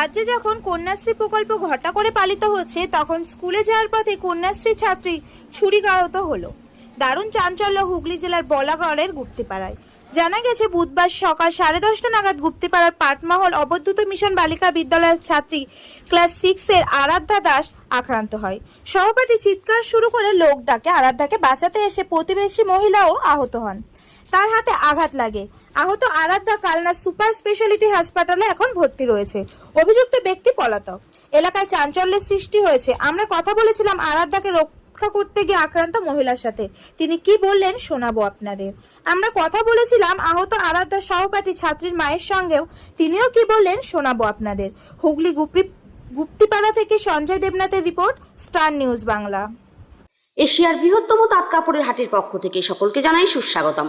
রাজ্যে যখন কন্যাশ্রী প্রকল্প ঘটা করে পালিত হচ্ছে, তখন স্কুলে যাওয়ার পথে কন্যাশ্রী ছাত্রী ছুরিকাহত হলো। দারুণ চাঞ্চল্য হুগলি জেলার বলাগড়ের গুপ্তিপাড়ায়। জানা গেছে, বুধবার সকাল সাড়ে দশটা নাগাদ গুপ্তিপাড়ার পাটমহল অবদ্যুত মিশন বালিকা বিদ্যালয়ের ছাত্রী ক্লাস সিক্সের আরাধ্যা দাস আক্রান্ত হয়। সহপাঠী চিৎকার শুরু করে লোক ডাকে। আরাধ্যাকে বাঁচাতে এসে প্রতিবেশী মহিলাও আহত হন। তার হাতে আঘাত লাগে। আহত আরাধ্যা কালনা সুপার স্পেশালিটি হাসপাতালে এখন ভর্তি রয়েছে। অভিযুক্ত ব্যক্তি পলাতক। এলাকায় চাঞ্চল্যের সৃষ্টি হয়েছে। আমরা কথা বলেছিলাম আরাধ্যাকে রক্ষা করতে গিয়ে আক্রান্ত মহিলার সাথে। তিনি কি বললেন শোনাবো আপনাদের। আমরা কথা বলেছিলাম আহত আরাধ্যার সহপাঠী ছাত্রীর মায়ের সঙ্গেও। তিনিও কি বললেন শোনাবো আপনাদের। হুগলি গুপ্তি গুপ্তিপাড়া থেকে সঞ্জয় দেবনাথের রিপোর্ট, স্টার নিউজ বাংলা। এশিয়ার বৃহত্তম তাঁত কাপড়ের হাটের পক্ষ থেকে সকলকে জানাই সুস্বাগতম।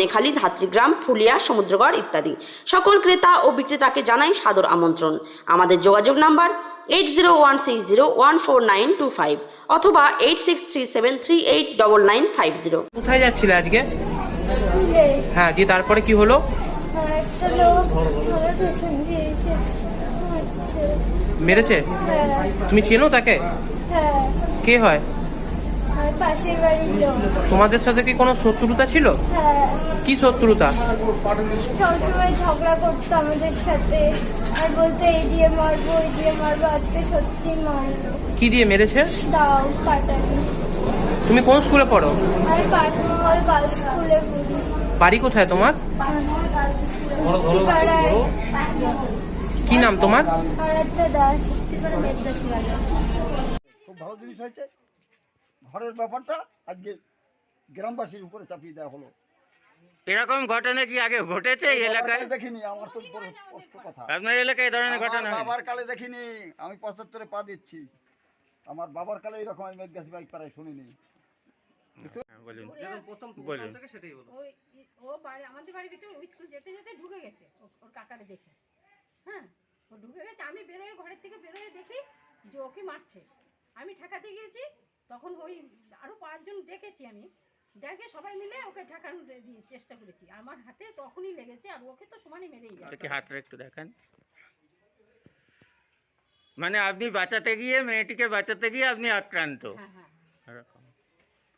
ধনেখালি ধাত্রীগ্রাম ফুলিয়া সমুদ্রগড় ইত্যাদি। সকল ক্রেতা ও বিক্রেতাকে জানাই সাদর আমন্ত্রণ। আমাদের যোগাযোগ number eight zero one six zero one four nine two five অথবা eight six three seven three eight double nine five zero কোথায় যাচ্ছিলে আজকে? হ্যাঁ দিয়ে তারপরে কি হলো? মেরেছে? হ্যাঁ। তুমি চেনো তাকে? হ্যাঁ। কে হয়? পাশের বাড়ির লোক। তোমাদের সাথে কি কোনো শত্রুতা ছিল? হ্যাঁ। কি শত্রুতা? সবসময় ঝগড়া করতো আমাদের সাথে। আর বলতো এই দিয়ে মারবো এই দিয়ে মারবো আজকে সত্যি মারলো কি দিয়ে মেরেছে? দাও তুমি কোন স্কুলে পড়ো? আমি পাটমহল গার্লস স্কুলে পড়ি। বাড়ি কোথায় তোমার? পাড়ায় কি নাম তোমার? আরাধ্যা দাস। খুব ভালো জিনিস হয়েছে। ঘরের ব্যাপারটা আজকে গ্রামবাসীর উপরে চাপিয়ে দেওয়া হলো। এরকম ঘটনা কি আগে ঘটেছে এই এলাকায়? দেখিনি আমার তো বড় স্পষ্ট কথা। আপনার এলাকায় এই ধরনের ঘটনা আমার বাবার কালে দেখিনি আমি পঁচাত্তরে পা দিচ্ছি। আমার বাবার কালে এরকম আমি মেঘগাছি বাইক পাড়ায় শুনিনি। হ্যাঁ, বলুন। বলুন। ওই ও বাড়ি আমাদের বাড়ির ভিতরে স্কুল যেতে যেতে ঢুকে গেছে ওর কাকারে দেখে। হ্যাঁ ও ঢুকে গেছে আমি বেরোয় ঘরের থেকে বেরোয় দেখি যে ওকে মারছে। আমি ঠেকাতে গিয়েছি তখন ওই আরও পাঁচজন ডেকেছি আমি। ডেকে সবাই মিলে ওকে ঠেকানোর দিয়ে চেষ্টা করেছি। আমার হাতে তখনই লেগেছে আর ওকে তো সমানই মেরেই দেখি হাতটা একটু দেখান। মানে আপনি বাঁচাতে গিয়ে মেয়েটিকে বাঁচাতে গিয়ে আপনি আক্রান্ত। হ্যাঁ হ্যাঁ এরকম।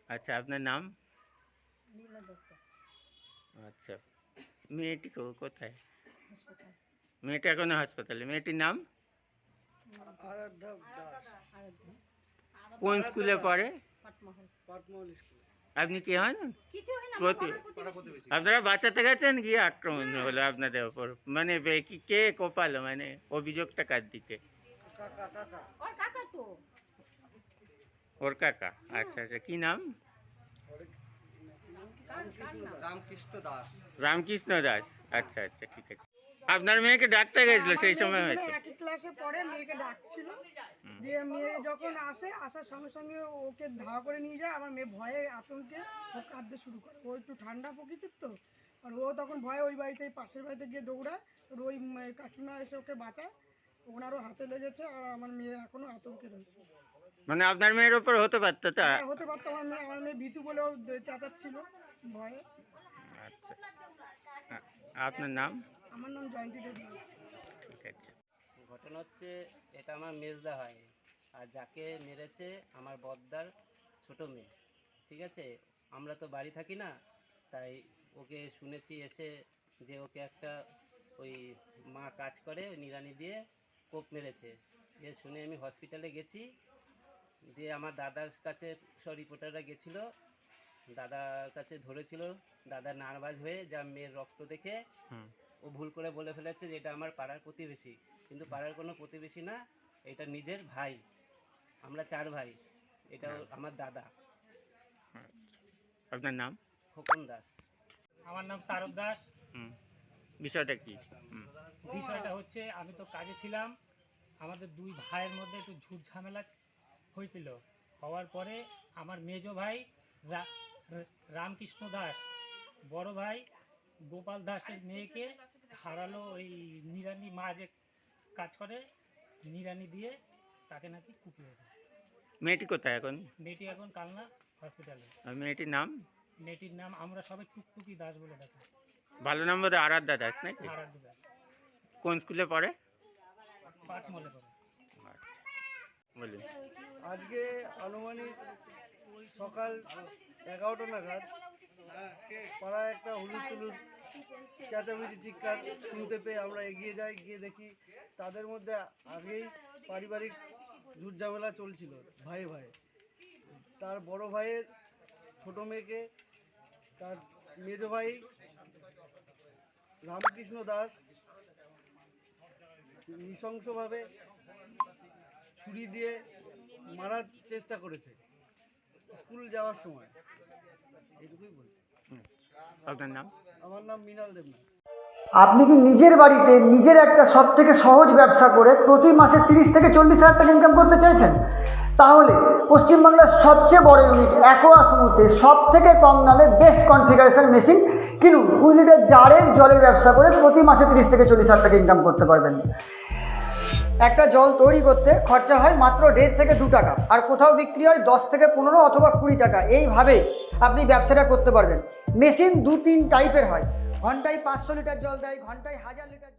আচ্ছা আপনার নাম? আচ্ছা মেয়েটি কো- কোথায়? হাসপাতাল। মেয়েটি এখনও হাসপাতালে। মেয়েটির নাম? আরাধ্যা। কোন স্কুলে পড়ে? আপনি কে হন? হয় না প্রতি- আপনারা বাঁচাতে গেছেন গিয়ে আক্রমণ হলো আপনাদের ওপর মানে বে- কি কে কোপালো? মানে অভিযোগটা কার দিকে? ওর কাকা তো। ওর কাকা? আচ্ছা আচ্ছা। কি নাম? রামকৃষ্ণ দাস। আচ্ছা আচ্ছা ঠিক আছে। আপনার মেয়েকে ডাকতে গেছিল সেই সময় হয়েছে। ক্লাসে পড়ে মেয়েকে ডাকছিল। দিয়ে মেয়ে যখন আসে আসার সঙ্গে সঙ্গে ওকে ধাওয়া করে নিয়ে যায় আমার মেয়ে ভয়ে আতঙ্কে ও কাঁদতে শুরু করে। ও একটু ঠান্ডা প্রকৃতির তো আর ও তখন ভয়ে ওই বাড়িতে পাশের বাড়িতে গিয়ে দৌড়ায় তো ওই কাকিমা এসে ওকে বাঁচায়। ওনারও হাতে লেগেছে আর আমার মেয়ে এখনও আতঙ্কে রয়েছে। মানে আপনার মেয়ের ওপর হতে পারতো তা? হ্যাঁ, হতে পারতো আমার মেয়ে আমার মেয়ে ভীতু বলেও চাচাচ্ছিল ভয়ে। আচ্ছা। আপনার নাম? আমার নাম জয়ন্তী দেবী। ঠিক আছে। ঘটনা হচ্ছে, এটা আমার মেজদা হয় আর যাকে মেরেছে আমার বদ্দার ছোট মেয়ে, ঠিক আছে? আমরা তো বাড়ি থাকি না, তাই ওকে শুনেছি এসে যে ওকে একটা ওই মা কাজ করে নিরানি দিয়ে কোপ মেরেছে। দিয়ে শুনে আমি হসপিটালে গেছি, দিয়ে আমার দাদার কাছে সব রিপোর্টাররা গেছিল, দাদার কাছে ধরেছিল, দাদা নার্ভাস হয়ে যা মেয়ের রক্ত দেখে ও ভুল করে বলে ফেলেছে যে এটা আমার পাড়ার প্রতিবেশী। কিন্তু পাড়ার কোনো প্রতিবেশী না এটা নিজের ভাই। আমরা চার ভাই। এটা আমার দাদা। আচ্ছা। আপনার নাম? খোকন দাস। আমার নাম তারক দাস। হুম। বিষয়টা কি? হুম। বিষয়টা হচ্ছে আমি তো কাজে ছিলাম। আমাদের দুই ভাইয়ের মধ্যে একটু ঝুট ঝামেলা হয়েছিল। হওয়ার পরে আমার মেজ ভাই রামকৃষ্ণ দাস বড় ভাই গোপাল দাসের মেয়েকে হারালো ওই নিরানি মা যে কাজ করে নিরানি দিয়ে তাকে নাকি কুপিয়েছে মেয়েটি কোথায় এখন? মেয়েটি এখন কালনা হসপিটালে আর মেয়েটির নাম? মেয়েটির নাম আমরা সবাই টুকটুকি দাস বলে ডাকি। ভালো নাম বোধহয় আরাধ্যা দাস নাকি? আরাধ্য দাস। কোন স্কুলে পড়ে? পাঠ মলে করে বলুন। আজকে আনুমানিক সকাল এগারোটা নাগাদ পাড়ায় একটা হলুদ তুলুদ চেঁচামেচি, চিৎকার শুনতে পেয়ে আমরা এগিয়ে যাই, গিয়ে দেখি তাদের মধ্যে আগেই পারিবারিক ঝুট ঝামেলা চলছিল ভাই ভাই তার বড় ভাইয়ের ছোট মেয়েকে, তার মেজো ভাই রামকৃষ্ণ দাস নৃশংসভাবে ছুরি দিয়ে মারার চেষ্টা করেছে, স্কুল যাওয়ার সময়। এইটুকুই বলছি। আপনার নাম? আমার নাম মিনাল দেবনাথ। আপনি কি নিজের বাড়িতে নিজের একটা সব থেকে সহজ ব্যবসা করে প্রতি মাসে তিরিশ থেকে চল্লিশ হাজার টাকা ইনকাম করতে চাইছেন তাহলে পশ্চিমবাংলার সবচেয়ে বড় ইউনিট অ্যাকোয়া সমুদ্রে সব থেকে কম দামে বেস্ট কনফিগারেশন মেশিন কিনুন। কুড়ি লিটার জারের জলের ব্যবসা করে প্রতি মাসে তিরিশ থেকে চল্লিশ হাজার টাকা ইনকাম করতে পারবেন। একটা জল তৈরি করতে খরচা হয় মাত্র দেড় থেকে দু টাকা আর কোথাও বিক্রি হয় দশ থেকে পনেরো অথবা কুড়ি টাকা। এইভাবে আপনি ব্যবসাটা করতে পারবেন। মেশিন দু তিন টাইপের হয়। ঘন্টায় পাঁচশো লিটার জল দেয় ঘন্টায় হাজার লিটার